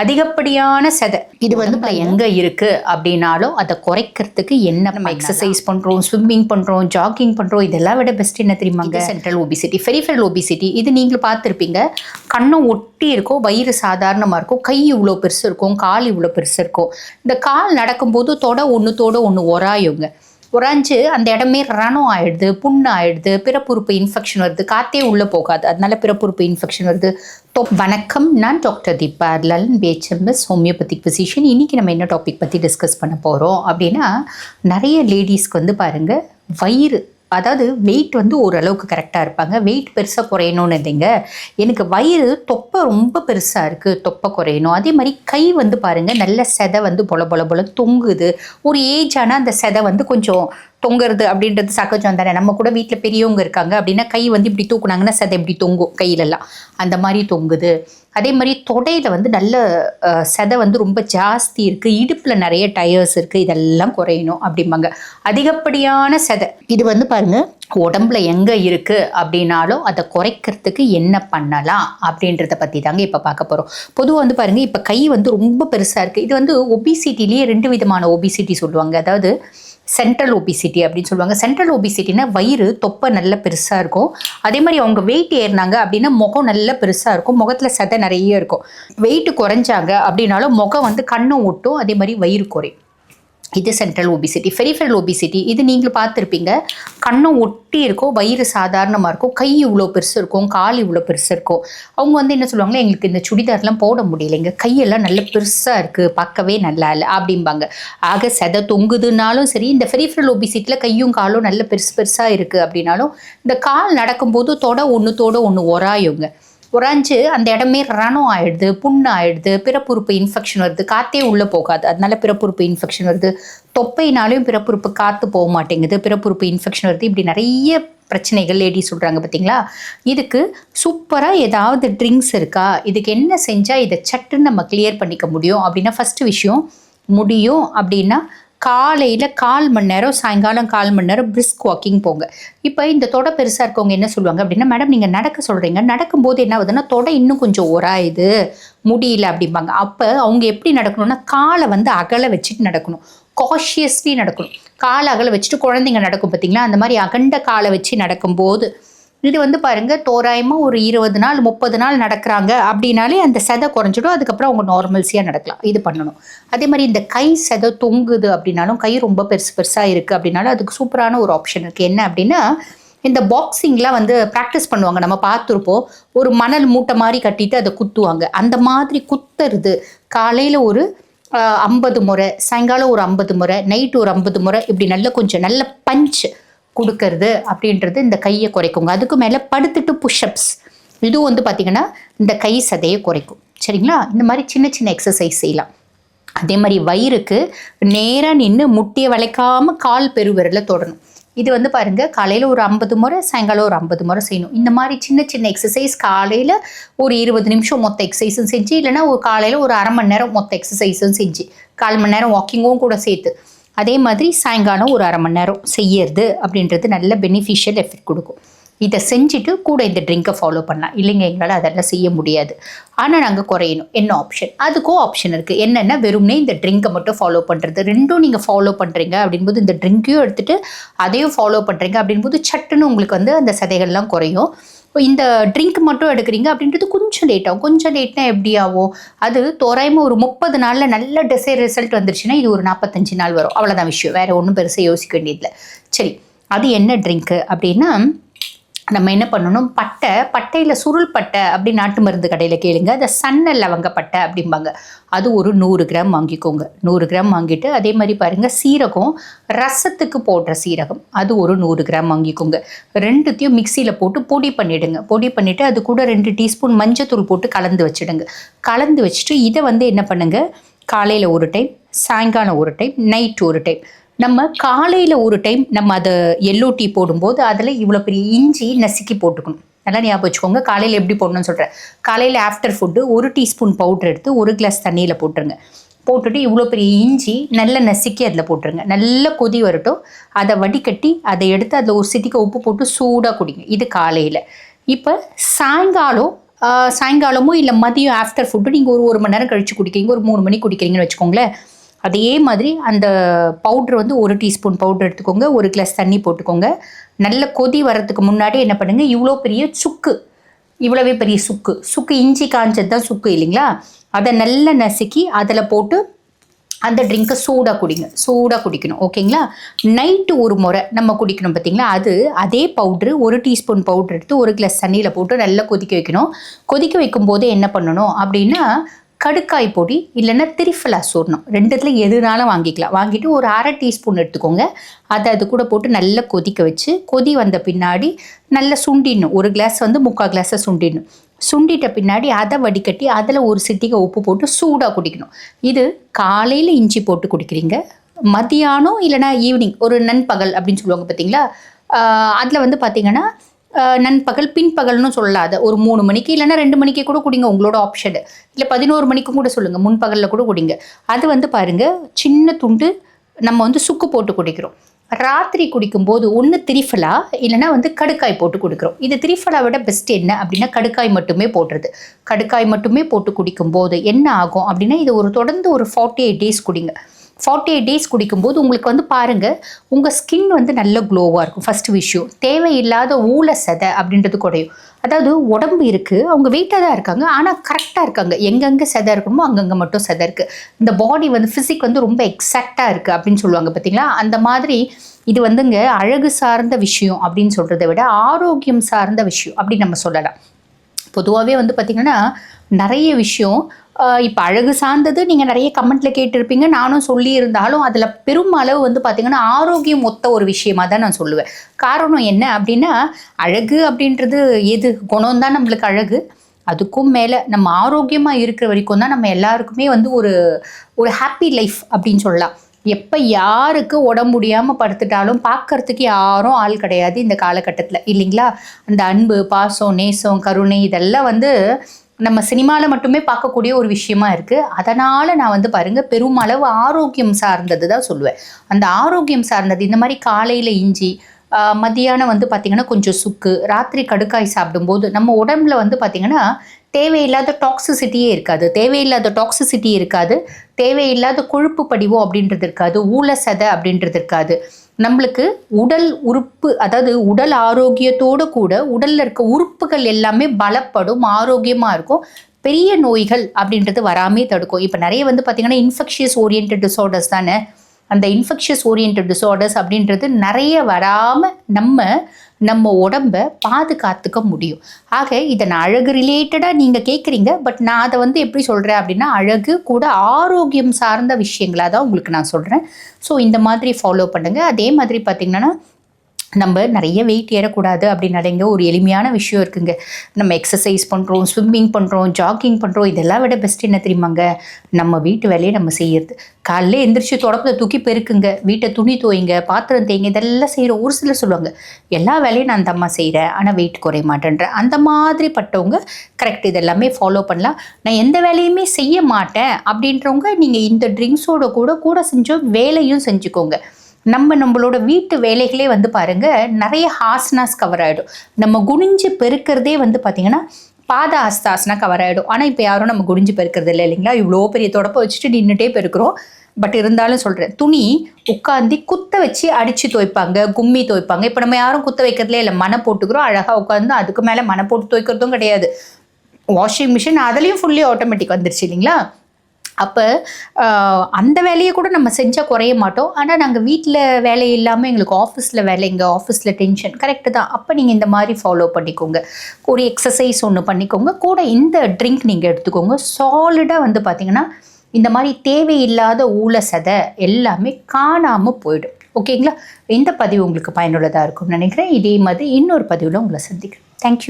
அதிகப்படியான செதை. இது வந்து இப்போ எங்கே இருக்குது அப்படின்னாலும் அதை குறைக்கிறதுக்கு என்ன நம்ம எக்ஸசைஸ் பண்ணுறோம் ஸ்விம்மிங் பண்ணுறோம் ஜாகிங் பண்ணுறோம் இதெல்லாம் விட பெஸ்ட் என்ன தெரியுமாங்க? சென்ட்ரல் ஒபிசிட்டி ஃபெரிஃபரல் ஒபிசிட்டி இது நீங்கள் பார்த்துருப்பீங்க. கண்ணம் ஒட்டி இருக்கும் வயிறு சாதாரணமாக இருக்கும் கை இவ்வளோ பெருசு இருக்கும் கால் இவ்வளோ பெருசு இருக்கும். இந்த கால் நடக்கும்போது தொட ஒன்றுத்தோட ஒன்று உராயுங்க. உறைஞ்சு அந்த இடமே ரணம் ஆயிடுது புண்ணு ஆயிடுது பிறப்புறுப்பு இன்ஃபெக்ஷன் வருது. காத்தே உள்ளே போகாது. அதனால பிறப்புறுப்பு இன்ஃபெக்ஷன் வருது. டோ வணக்கம். நான் டாக்டர் தீபா லலன் பேச்சம்பஸ் ஹோமியோபதிக் ஃபிசிஷியன் இன்னைக்கு நம்ம என்ன டாபிக் பற்றி டிஸ்கஸ் பண்ண போகிறோம் அப்படின்னா நிறைய லேடிஸ்க்கு வந்து பாருங்கள் வயிறு அதாவது வெயிட் வந்து ஓரளவுக்கு கரெக்டாக இருப்பாங்க. வெயிட் பெருசாக குறையணும்னு இல்லைங்க. எனக்கு வயிறு தொப்பை ரொம்ப பெருசாக இருக்குது தொப்பை குறையணும். அதே மாதிரி கை வந்து பாருங்கள் நல்ல செதை வந்து பொல பொல பொல தொங்குது. ஒரு ஏஜ் ஆனால் அந்த செதை வந்து கொஞ்சம் தொங்குறது அப்படின்றது சகஜம் தானே? நம்ம கூட வீட்டில் பெரியவங்க இருக்காங்க அப்படின்னா கை வந்து இப்படி தூக்குனாங்கன்னா செதை இப்படி தொங்கும் கையிலெல்லாம் அந்த மாதிரி தொங்குது. அதே மாதிரி தொடையில் வந்து நல்ல சதை செதை வந்து ரொம்ப ஜாஸ்தி இருக்குது இடுப்பில் நிறைய டயர்ஸ் இருக்குது இதெல்லாம் குறையணும் அப்படிம்பாங்க. அதிகப்படியான செதை. இது வந்து பாருங்கள் உடம்புல எங்கே இருக்குது அப்படின்னாலும் அதை குறைக்கிறதுக்கு என்ன பண்ணலாம் அப்படின்றத பற்றி தாங்க இப்போ பார்க்க போகிறோம் பொதுவாக வந்து பாருங்கள் இப்போ கை வந்து ரொம்ப பெருசாக இருக்குது இது வந்து ஒபிசிட்டிலேயே ரெண்டு விதமான ஒபிசிட்டி சொல்லுவாங்க. அதாவது சென்ட்ரல் ஒபிசிட்டி அப்படின்னு சொல்லுவாங்க. சென்ட்ரல் ஒபிசிட்டினா வயிறு தொப்பை நல்ல பெருசாக இருக்கும். அதே மாதிரி அவங்க வெயிட் ஏறினாங்க அப்படின்னா முகம் நல்ல பெருசாக இருக்கும். முகத்தில் சதை நிறைய இருக்கும். வெயிட் குறைஞ்சாங்க அப்படின்னாலும் முகம் வந்து கண்ணும் ஒட்டும். அதே மாதிரி வயிறு குறையும். இது சென்ட்ரல் ஒபிசிட்டி ஃபெரிஃபரல் ஒபிசிட்டி இது நீங்கள் பார்த்துருப்பீங்க. கண்ணும் ஒட்டி இருக்கும் வயிறு சாதாரணமாக இருக்கும் கை இவ்வளோ பெருசு இருக்கும் கால் இவ்வளோ பெருசு இருக்கும். அவங்க வந்து என்ன சொல்லுவாங்கன்னா எங்களுக்கு இந்த சுடிதார்லாம் போட முடியலைங்க. கையெல்லாம் நல்ல பெருசாக இருக்குது பார்க்கவே நல்லா இல்லை அப்படிம்பாங்க. ஆக செதை தொங்குதுனாலும் சரி இந்த ஃபெரிஃபரல் ஒபிசிட்டியில் கையும் காலும் நல்ல பெருசு பெருசாக இருக்குது அப்படின்னாலும் இந்த கால் நடக்கும்போது தொட ஒன்றுத்தோட ஒன்று உராயுங்க. உறைஞ்சு அந்த இடமே ரணம் ஆயிடுது புண்ணு ஆயிடுது பிறப்புறுப்பு இன்ஃபெக்ஷன் வருது. காத்தே உள்ளே போகாது. அதனால பிறப்புறுப்பு இன்ஃபெக்ஷன் வருது. தொப்பைனாலையும் பிறப்புறுப்பு காத்து போக மாட்டேங்குது. பிறப்புறுப்பு இன்ஃபெக்ஷன் வருது. இப்படி நிறைய பிரச்சனைகள் லேடி சொல்கிறாங்க பார்த்தீங்களா இதுக்கு சூப்பராக ஏதாவது ட்ரிங்க்ஸ் இருக்கா? இதுக்கு என்ன செஞ்சால் இதை சட்டுன்னு நம்ம கிளியர் பண்ணிக்க முடியும்? அப்படின்னா ஃபஸ்ட்டு விஷயம் முடியும் அப்படின்னா காலையில் கால் மணி நேரம் சாயங்காலம் கால் மணி நேரம் பிரிஸ்க் வாக்கிங் போங்க. இப்போ இந்த தொடை பெருசாக இருக்கவங்க என்ன சொல்லுவாங்க அப்படின்னா மேடம் நீங்கள் நடக்க சொல்கிறீங்க நடக்கும்போது என்ன ஆகுதுன்னா தொடை இன்னும் கொஞ்சம் உராயுது முடியல அப்படிம்பாங்க. அப்போ அவங்க எப்படி நடக்கணும்னா காலை வந்து அகல வச்சுட்டு நடக்கணும். காஷியஸ்லி நடக்கணும். காலை அகல வச்சுட்டு குழந்தைங்க நடக்கும் பார்த்தீங்களா அந்த மாதிரி அகண்ட காலை வச்சு நடக்கும்போது இது வந்து பாருங்க தோராயமாக ஒரு இருபது நாள் முப்பது நாள் நடக்கிறாங்க அப்படின்னாலே அந்த செதை குறைஞ்சிடும். அதுக்கப்புறம் அவங்க நார்மல்ஸியாக நடக்கலாம். இது பண்ணணும். அதே மாதிரி இந்த கை செதை தொங்குது அப்படின்னாலும் கை ரொம்ப பெருசு பெருசாக இருக்குது அப்படின்னாலும் அதுக்கு சூப்பரான ஒரு ஆப்ஷன் இருக்குது என்ன அப்படின்னா இந்த பாக்ஸிங்லாம் வந்து ப்ராக்டிஸ் பண்ணுவாங்க. நம்ம பார்த்துருப்போம் ஒரு மணல் மூட்டை மாதிரி கட்டிட்டு அதை குத்துவாங்க. அந்த மாதிரி குத்துறது காலையில் ஒரு ஐம்பது முறை சாயங்காலம் ஒரு ஐம்பது முறை நைட் ஒரு ஐம்பது முறை இப்படி நல்ல கொஞ்சம் நல்ல பஞ்ச் கொடுக்கறது அப்படின்றது இந்த கையை குறைக்குங்க. அதுக்கு மேலே படுத்துட்டு புஷ்அப்ஸ் இதுவும் வந்து பார்த்திங்கன்னா இந்த கை சதையை குறைக்கும். சரிங்களா? இந்த மாதிரி சின்ன சின்ன எக்ஸசைஸ் செய்யலாம். அதே மாதிரி வயிறுக்கு நேராக நின்று முட்டியை வளைக்காமல் கால் பெருவிரல தொடணும். இது வந்து பாருங்க காலையில் ஒரு ஐம்பது முறை சாயங்காலம் ஒரு ஐம்பது முறை செய்யணும். இந்த மாதிரி சின்ன சின்ன எக்ஸசைஸ் காலையில் ஒரு இருபது நிமிஷம் மொத்த எக்ஸசைஸும் செஞ்சு இல்லைன்னா ஒரு காலையில் ஒரு அரை மணி நேரம் மொத்த எக்ஸசைஸும் செஞ்சு கால் மணி நேரம் வாக்கிங்கும் கூட சேர்த்து. அதே மாதிரி சாயங்காலம் ஒரு அரை மணி நேரம் செய்யறது அப்படின்றது நல்ல பெனிஃபிஷியல் எஃபெக்ட் கொடுக்கும். இதை செஞ்சுட்டு கூட இந்த ட்ரிங்கை ஃபாலோ பண்ணலாம். இல்லைங்க எங்களால் அதெல்லாம் செய்ய முடியாது. ஆனால் நாங்கள் குறையணும். என்ன ஆப்ஷன் அதுக்கும் ஆப்ஷன் இருக்குது என்னென்னா வெறும்னே இந்த ட்ரிங்கை மட்டும் ஃபாலோ பண்ணுறது ரெண்டும் நீங்கள் ஃபாலோ பண்ணுறீங்க அப்படின்போது இந்த ட்ரிங்க்கையும் எடுத்துகிட்டு அதையும் ஃபாலோ பண்ணுறீங்க அப்படின்போது சட்டுன்னு உங்களுக்கு வந்து அந்த சதைகள்லாம் குறையும். இந்த ட்ரிங்க் மட்டும் எடுக்கிறீங்க அப்படின்றது கொஞ்சம் லேட் ஆகும். கொஞ்சம் லேட்னா எப்படி ஆகும்? அது தோராயமாக ஒரு முப்பது நாளில் நல்ல டிசைர் ரிசல்ட் வந்துருச்சுன்னா இது ஒரு நாற்பத்தஞ்சு நாள் வரும். அவ்வளோதான் விஷயம். வேறு ஒன்றும் பெருசாக யோசிக்க வேண்டியதில்லை. சரி அது என்ன ட்ரிங்க்கு அப்படின்னா நம்ம என்ன பண்ணணும்? பட்டை பட்டையில் சுருள் பட்டை அப்படி நாட்டு மருந்து கடையில் கேளுங்க. அதை சன்ன லவங்க பட்டை அப்படிம்பாங்க. அது ஒரு நூறு கிராம் வாங்கிக்கோங்க. நூறு கிராம் வாங்கிட்டு அதே மாதிரி பாருங்கள் சீரகம் ரசத்துக்கு போடுற சீரகம். அது ஒரு நூறு கிராம் வாங்கிக்கோங்க. ரெண்டுத்தையும் மிக்சியில் போட்டு பொடி பண்ணிவிடுங்க பொடி பண்ணிவிட்டு அது கூட ரெண்டு டீஸ்பூன் மஞ்சத்தூள் போட்டு கலந்து வச்சுடுங்க. கலந்து வச்சுட்டு இதை வந்து என்ன பண்ணுங்க? காலையில் ஒரு டைம் சாயங்காலம் ஒரு டைம் நைட் ஒரு டைம். நம்ம காலையில் ஒரு டைம் நம்ம அதை எல்லோ டீ போடும்போது அதில் இவ்வளோ பெரிய இஞ்சி நசுக்கி போட்டுக்கணும். நல்லா ஞாபகம் வச்சுக்கோங்க. காலையில் எப்படி போடணும்னு சொல்கிறேன் காலையில் ஆஃப்டர் ஃபுட்டு ஒரு டீஸ்பூன் பவுடர் எடுத்து ஒரு கிளாஸ் தண்ணியில் போட்டுருங்க. போட்டுட்டு இவ்வளோ பெரிய இஞ்சி நல்லா நசுக்கி அதில் போட்டுருங்க. நல்லா கொதி வரட்டும். அதை வடிகட்டி அதை எடுத்து அதில் ஒரு சிட்டிக்கு உப்பு போட்டு சூடாக குடிங்க. இது காலையில். இப்போ சாயங்காலம் சாயங்காலமோ இல்லை மதியம் ஆஃப்டர் ஃபுட்டு நீங்கள் ஒரு ஒரு மணி நேரம் கழித்து குடிக்கிறீங்க. ஒரு மூணு மணிக்கு குடிக்கிறீங்கன்னு வச்சுக்கோங்களேன். அதே மாதிரி அந்த பவுட்ரு வந்து ஒரு டீஸ்பூன் பவுடர் எடுத்துக்கோங்க ஒரு கிளாஸ் தண்ணி போட்டுக்கோங்க. நல்ல கொதி வர்றதுக்கு முன்னாடி என்ன பண்ணுங்கள் இவ்வளோ பெரிய சுக்கு இவ்வளவே பெரிய சுக்கு. சுக்கு இஞ்சி காஞ்சது தான் சுக்கு இல்லைங்களா? அதை நல்லா நசுக்கி அதில் போட்டு அந்த ட்ரிங்க்கை சூடாக குடிங்க சூடாக குடிக்கணும் ஓகேங்களா? நைட்டு ஒரு முறை நம்ம குடிக்கணும் பார்த்தீங்களா அது அதே பவுட்ரு ஒரு டீஸ்பூன் பவுட்ரு எடுத்து ஒரு கிளாஸ் தண்ணியில் போட்டு நல்லா கொதிக்க வைக்கணும். கொதிக்க வைக்கும்போது என்ன பண்ணணும் அப்படின்னா கடுக்காய் பொடி இல்லைன்னா திரிஃபலா சூர்ணம் ரெண்டுத்தில் எதுனாலும் வாங்கிக்கலாம். வாங்கிட்டு ஒரு அரை டீஸ்பூன் எடுத்துக்கோங்க. அதை அது கூட போட்டு நல்லா கொதிக்க வச்சு கொதி வந்த பின்னாடி நல்லா சுண்டிடணும். ஒரு கிளாஸ் வந்து முக்கால் கிளாஸை சுண்டிடணும். சுண்டிட்ட பின்னாடி அதை வடிகட்டி அதில் ஒரு சிட்டிகை உப்பு போட்டு சூடாக குடிக்கணும். இது காலையில் இஞ்சி போட்டு குடிக்கிறீங்க. மதியானம் இல்லைனா ஈவினிங் ஒரு நண்பகல் அப்படின்னு சொல்லுவாங்க பார்த்தீங்களா? அதில் வந்து பார்த்தீங்கன்னா நண்பகல் பின்பகல்னு சொல்லாத. ஒரு மூணு மணிக்கு இல்லைன்னா ரெண்டு மணிக்கே கூட குடிங்க உங்களோட ஆப்ஷனு இல்லை பதினோரு மணிக்கும் கூட சொல்லுங்கள் முன்பகலில் கூட குடிங்க. அது வந்து பாருங்க சின்ன துண்டு நம்ம வந்து சுக்கு போட்டு குடிக்கிறோம். ராத்திரி குடிக்கும்போது ஒன்று திரிஃபலா இல்லைன்னா வந்து கடுக்காய் போட்டு கொடுக்குறோம். இது திரிஃபலா விட பெஸ்ட் என்ன அப்படின்னா கடுக்காய் மட்டுமே போடுறது. கடுக்காய் மட்டுமே போட்டு குடிக்கும்போது என்ன ஆகும் அப்படின்னா இது ஒரு தொடர்ந்து ஒரு ஃபார்ட்டி எயிட் டேஸ் குடிங்க. ஃபார்ட்டி எயிட் டேஸ் குடிக்கும்போது உங்களுக்கு வந்து பாருங்கள் உங்கள் ஸ்கின் வந்து நல்ல க்ளோவாக இருக்கும். ஃபஸ்ட்டு விஷயம் தேவையில்லாத ஊழ சதை அப்படின்றது குறையும். அதாவது உடம்பு இருக்குது அவங்க வெயிட்டாக தான் இருக்காங்க ஆனால் கரெக்டாக இருக்காங்க. எங்கெங்கே செதை இருக்கணுமோ அங்கங்கே மட்டும் செதை இருக்குது இந்த பாடி வந்து ஃபிசிக் வந்து ரொம்ப எக்ஸாக்டாக இருக்குது அப்படின்னு சொல்லுவாங்க பார்த்தீங்களா? அந்த மாதிரி இது வந்துங்க அழகு சார்ந்த விஷயம் அப்படின்னு சொல்கிறத விட ஆரோக்கியம் சார்ந்த விஷயம் அப்படின்னு நம்ம சொல்லலாம். பொதுவாகவே வந்து பார்த்திங்கன்னா நிறைய விஷயம் இப்போ அழகு சார்ந்தது நீங்கள் நிறைய கமெண்ட்டில் கேட்டிருப்பீங்க. நானும் சொல்லியிருந்தாலும் அதில் பெருமளவு வந்து பார்த்திங்கன்னா ஆரோக்கியம் ஒத்த ஒரு விஷயமாக தான் நான் சொல்லுவேன். காரணம் என்ன அப்படின்னா அழகு அப்படின்றது எது? குணம் தான் நம்மளுக்கு அழகு. அதுக்கும் மேலே நம்ம ஆரோக்கியமாக இருக்கிற வரைக்கும் தான் நம்ம எல்லாருக்குமே வந்து ஒரு ஒரு ஹாப்பி லைஃப் அப்படின்னு சொல்லலாம். எப்போ யாருக்கு உடம்பு முடியாமல் படுத்துட்டாலும் பார்க்கறதுக்கு யாரும் ஆள் கிடையாது இந்த காலகட்டத்தில். இல்லைங்களா? அந்த அன்பு பாசம் நேசம் கருணை இதெல்லாம் வந்து நம்ம சினிமாவில் மட்டுமே பார்க்கக்கூடிய ஒரு விஷயமா இருக்குது அதனால் நான் வந்து பாருங்கள் பெருமளவு ஆரோக்கியம் சார்ந்தது தான் சொல்லுவேன். அந்த ஆரோக்கியம் சார்ந்தது இந்த மாதிரி காலையில் இஞ்சி மதியானம் வந்து பார்த்திங்கன்னா கொஞ்சம் சுக்கு ராத்திரி கடுக்காய் சாப்பிடும்போது நம்ம உடம்புல வந்து பார்த்திங்கன்னா தேவையில்லாத டாக்ஸிசிட்டியே இருக்காது. தேவையில்லாத டாக்ஸிசிட்டி இருக்காது. தேவையில்லாத கொழுப்பு படிவோ அப்படின்றது இருக்காது. ஊழ சதை அப்படின்றது இருக்காது. நம்மளுக்கு உடல் உறுப்பு அதாவது உடல் ஆரோக்கியத்தோடு கூட உடலில் இருக்க உறுப்புகள் எல்லாமே பலப்படும் ஆரோக்கியமாக இருக்கும். பெரிய நோய்கள் அப்படின்றது வராமே தடுக்கும். இப்போ நிறைய வந்து பார்த்திங்கன்னா இன்ஃபெக்ஷியஸ் ஓரியன்ட் டிசார்டர்ஸ் தானே. அந்த இன்ஃபெக்ஷியஸ் ஓரியன்ட் டிசார்டர்ஸ் அப்படின்றது நிறைய வராமல் நம்ம நம்ம உடம்ப பாதுகாத்துக்க முடியும். ஆக இதை நான் அழகு ரிலேட்டடாக நீங்கள் கேட்குறீங்க பட் நான் அதை வந்து எப்படி சொல்கிறேன் அப்படின்னா அழகு கூட ஆரோக்கியம் சார்ந்த விஷயங்களாக தான் உங்களுக்கு நான் சொல்கிறேன் ஸோ இந்த மாதிரி ஃபாலோ பண்ணுங்கள் அதே மாதிரி பார்த்திங்கன்னா நம்ம நிறைய வெயிட் ஏறக்கூடாது அப்படின்னாலேங்க ஒரு எளிமையான விஷயம் இருக்குங்க. நம்ம எக்ஸசைஸ் பண்ணுறோம் ஸ்விம்மிங் பண்ணுறோம் ஜாக்கிங் பண்ணுறோம் இதெல்லாம் விட பெஸ்ட் என்ன தெரியுமாங்க? நம்ம வீட்டு வேலையை நம்ம செய்யறது. காலைல எந்திரிச்சு தொடப்பத்தை தூக்கி பெருக்குங்க. வீட்டை துணி துவைங்க பாத்திரம் தேய்ங்க இதெல்லாம் செய்கிற ஒரு சிலர் சொல்லுவாங்க. எல்லா வேலையும் நான் அந்த அம்மா செய்கிறேன் ஆனால் வெயிட் குறைய மாட்டேன்றேன். அந்த மாதிரி பட்டவங்க கரெக்ட் இதெல்லாமே ஃபாலோ பண்ணலாம். நான் எந்த வேலையுமே செய்ய மாட்டேன் அப்படின்றவங்க நீங்கள் இந்த ட்ரிங்க்ஸோட கூட கூட செஞ்சோம் வேலையும் செஞ்சுக்கோங்க. நம்ம நம்மளோட வீட்டு வேலைகளே வந்து பாருங்கள் நிறைய ஹாஸ்னாஸ் கவர் ஆகிடும் நம்ம குனிஞ்சு பெருக்கிறதே வந்து பார்த்தீங்கன்னா பாத ஹஸ்தாசனா கவர் ஆகிடும் ஆனால் இப்போ யாரும் நம்ம குனிஞ்சு பெருக்கிறது இல்லை இல்லைங்களா? இவ்வளோ பெரிய தொடப்பை வச்சுட்டு நின்றுட்டே பெருக்கிறோம். பட் இருந்தாலும் சொல்கிறேன் துணி உட்காந்து குத்த வச்சு அடித்து துவைப்பாங்க கும்மி துவைப்பாங்க. இப்போ நம்ம யாரும் குத்த வைக்கிறதுலே இல்லை மனை போட்டுக்கிறோம். அழகாக உட்காந்து அதுக்கு மேலே மனை போட்டு துவைக்கிறதும் கிடையாது. வாஷிங் மிஷின் அதுலேயும் ஃபுல்லி ஆட்டோமேட்டிக் வந்துருச்சு இல்லைங்களா? அப்போ அந்த வேலையை கூட நம்ம செஞ்சால் குறைய மாட்டோம். ஆனால் நாங்கள் வீட்டில் வேலை இல்லாமல் எங்களுக்கு ஆஃபீஸில் வேலைங்க ஆஃபீஸில் டென்ஷன் கரெக்டு தான். அப்போ நீங்கள் இந்த மாதிரி ஃபாலோ பண்ணிக்கோங்க. ஒரு எக்ஸசைஸ் ஒன்று பண்ணிக்கோங்க. கூட இந்த ட்ரிங்க் நீங்கள் எடுத்துக்கோங்க. சாலிடாக வந்து பார்த்தீங்கன்னா இந்த மாதிரி தேவையில்லாத ஊழ சதை எல்லாமே காணாமல் போயிடும். ஓகேங்களா இந்த பதிவு உங்களுக்கு பயனுள்ளதாக இருக்கும்னு நினைக்கிறேன். இதே மாதிரி இன்னொரு பதிவில் உங்களை சந்திக்கிறேன். தேங்க்யூ